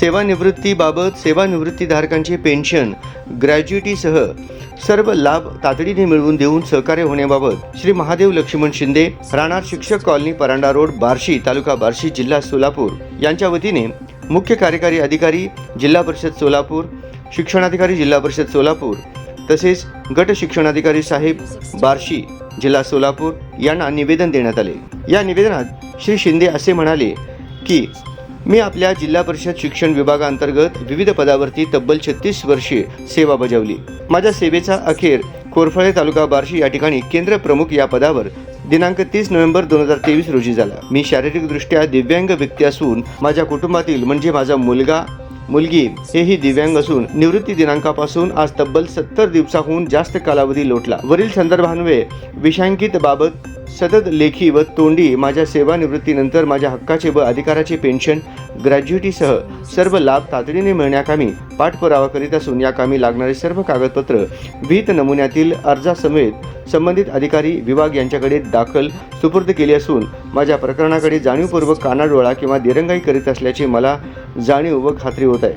सेवानिवृत्तीबाबत सेवानिवृत्तीधारकांचे pension ग्रॅज्युटीसह सर्व लाभ तातडीने मिळवून देऊन सहकार्य होण्याबाबत श्री महादेव लक्ष्मण शिंदे राहणार शिक्षक कॉलनी परांडा रोड बार्शी तालुका बार्शी जिल्हा सोलापूर यांच्या वतीने मुख्य कार्यकारी अधिकारी जिल्हा परिषद सोलापूर शिक्षणाधिकारी जिल्हा परिषद सोलापूर तसेच गट शिक्षणाधिकारी साहेब बार्शी जिल्हा सोलापूर यांना निवेदन देण्यात आले. या निवेदनात श्री शिंदे असे म्हणाले की मी आपल्या जिल्हा परिषद शिक्षण विभागांतर्गत विविध पदावरती तब्बल छत्तीस वर्षे सेवा बजावली. माझ्या सेवेचा अखेर कोरफळे तालुका बार्शी या ठिकाणी केंद्र प्रमुख या पदावर दिनांक तीस नोव्हेंबर दोन हजार तेवीस रोजी झाला. मी शारीरिकदृष्ट्या दिव्यांग व्यक्ती असून माझ्या कुटुंबातील म्हणजे माझा मुलगा मुलगी हेही दिव्यांग असून निवृत्ती दिनांकापासून आज तब्बल सत्तर दिवसाहून जास्त कालावधी लोटला. वरील संदर्भान्वये विषांकित बाबत सतत लेखी व तोंडी माझ्या सेवानिवृत्तीनंतर माझ्या हक्काचे व अधिकाराचे पेन्शन ग्रॅज्युएटीसह सर्व लाभ तातडीने मिळण्याकामी पाठपुरावा करीत असून या कामी लागणारे सर्व कागदपत्र विहित नमुन्यातील अर्जासमेत संबंधित अधिकारी विभाग यांच्याकडे दाखल सुपूर्द केली असून माझ्या प्रकरणाकडे जाणीवपूर्वक कानाडोळा किंवा दिरंगाई करीत असल्याची मला जाणीव व खात्री होत आहे.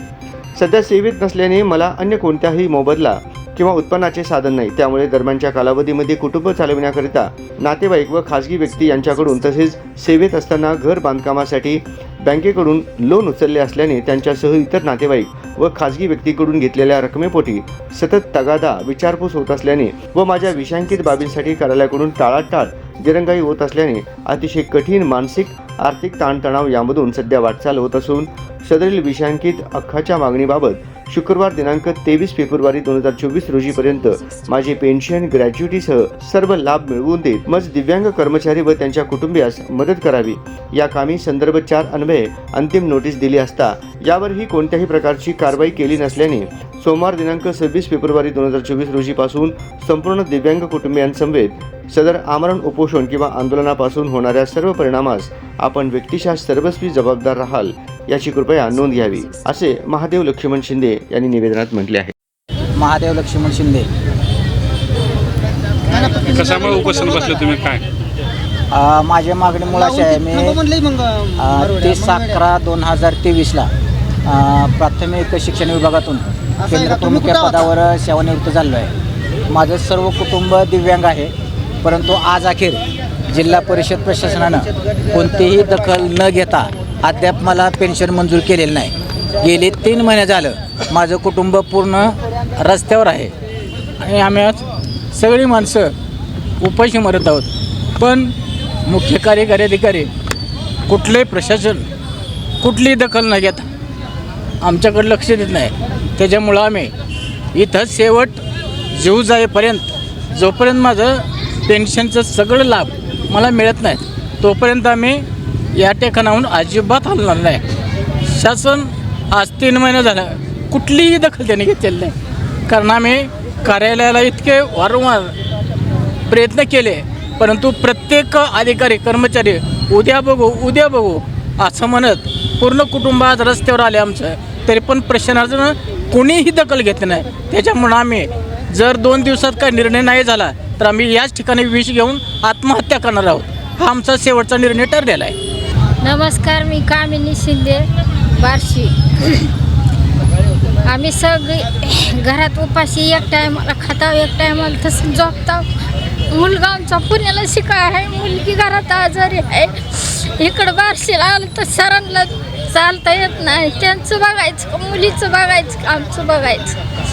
सध्या सेवेत नसल्याने मला अन्य कोणत्याही मोबदला किंवा उत्पन्नाचे साधन नाही. त्यामुळे दरम्यानच्या कालावधीमध्ये कुटुंब चालविण्याकरिता नातेवाईक व खाजगी व्यक्ती यांच्याकडून तसेच सेवेत असताना घर बांधकामासाठी बँकेकडून लोन उचलले असल्याने त्यांच्यासह इतर नातेवाईक व खाजगी व्यक्तीकडून घेतलेल्या रकमेपोटी सतत तगादा विचारपूस होत असल्याने व माझ्या विषांकित बाबींसाठी कार्यालयाकडून टाळाटाळ दिरंगाई होत असल्याने अतिशय कठीण मानसिक आर्थिक ताणतणाव यामधून सध्या वाटचाल होत असून सदरील विषयांकित अख्खाच्या मागणीबाबत शुक्रवार दिनांक तेवीस फेब्रुवारी दोन हजार चोवीस रोजीपर्यंत माझे पेन्शन ग्रॅज्युटीसह सर्व लाभ मिळवून देत मज दिव्यांग कर्मचारी व त्यांच्या कुटुंबियास मदत करावी. या कामी संदर्भ चार अन्वये अंतिम नोटीस दिली असता यावरही कोणत्याही प्रकारची कारवाई केली नसल्याने सोमवार दिनांक सव्वीस फेब्रुवारी दोन हजार चोवीस रोजीपासून संपूर्ण दिव्यांग कुटुंबियांसमवेत सदर आमरण उपोषण किंवा आंदोलनापासून होणाऱ्या सर्व परिणामास आपण व्यक्तिशः सर्वस्वी जबाबदार राहाल याची कृपया नोंद घ्यावी असे महादेव लक्ष्मण शिंदे यांनी निवेदनात म्हटले आहे. महादेव लक्ष्मण शिंदे. कशामुळे उपोषण बसले तुम्ही? काय? अ, माझी मागणी मुळाशी आहे मी तीस अकरा दोन हजार तेवीसला प्राथमिक शिक्षण विभागातून केंद्र प्रमुख या पदावर सेवानिवृत्त झालो आहे माझं सर्व कुटुंब दिव्यांग आहे परंतु आज अखेर जिल्हा परिषद प्रशासनानं कोणतीही दखल न घेता अद्याप मला पेन्शन मंजूर केलेलं नाही. गेले तीन महिने झालं माझं कुटुंब पूर्ण रस्त्यावर आहे. आणि आम्ही आज सगळी माणसं उपाशी मरत आहोत. पण मुख्य कार्यकारी अधिकारी कुठले प्रशासन कुठलीही दखल न घेता आमच्याकडे लक्ष देत नाही. त्याच्यामुळं आम्ही इथं शेवट जीव जाईपर्यंत जोपर्यंत माझं पेन्शनचं सगळं लाभ मला मिळत नाही. तोपर्यंत आम्ही या ठिकाणाहून अजिबात हलणार नाही. शासन आज तीन महिने झालं. कुठलीही दखल त्याने घेतलेली नाही. कारण आम्ही कार्यालयाला इतके वारंवार प्रयत्न केले. परंतु प्रत्येक अधिकारी कर्मचारी उद्या बघू उद्या बघू असं म्हणत पूर्ण कुटुंब आज रस्त्यावर आले आमचं. तरी पण प्रशासनानं कोणीही दखल घेतली नाही. त्याच्यामुळं आम्ही जर दोन दिवसात काही निर्णय नाही झाला तर आम्ही याच ठिकाणी विष घेऊन आत्महत्या करणार आहोत. हा आमचा शेवटचा निर्णय ठरलेला आहे. नमस्कार मी कामिनी शिंदे बार्शी. आम्ही सगळे घरात उपाशी एक टायमाला खाताव एक टायमाला तसं झोपताव. मुलगा आमचा पुण्याला शिका आहे मुलगी घरात आजारी आहे. इकडं बार्शीला आलं तर सरांना चालता येत नाही. त्यांचं बघायचं मुलीचं बघायचं आमचं बघायचं?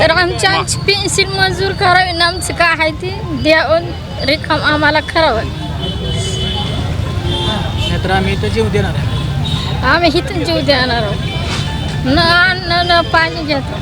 तर आमची आमची पेन्शन मंजूर करावी ना आमचं काय आहे ते द्यावं रिकाम आम्हाला करावं. नाहीतर आम्ही इथं जीव देणार आहे. आम्ही इथून जीव देणार आहोत. न अन्न न पाणी घेतो.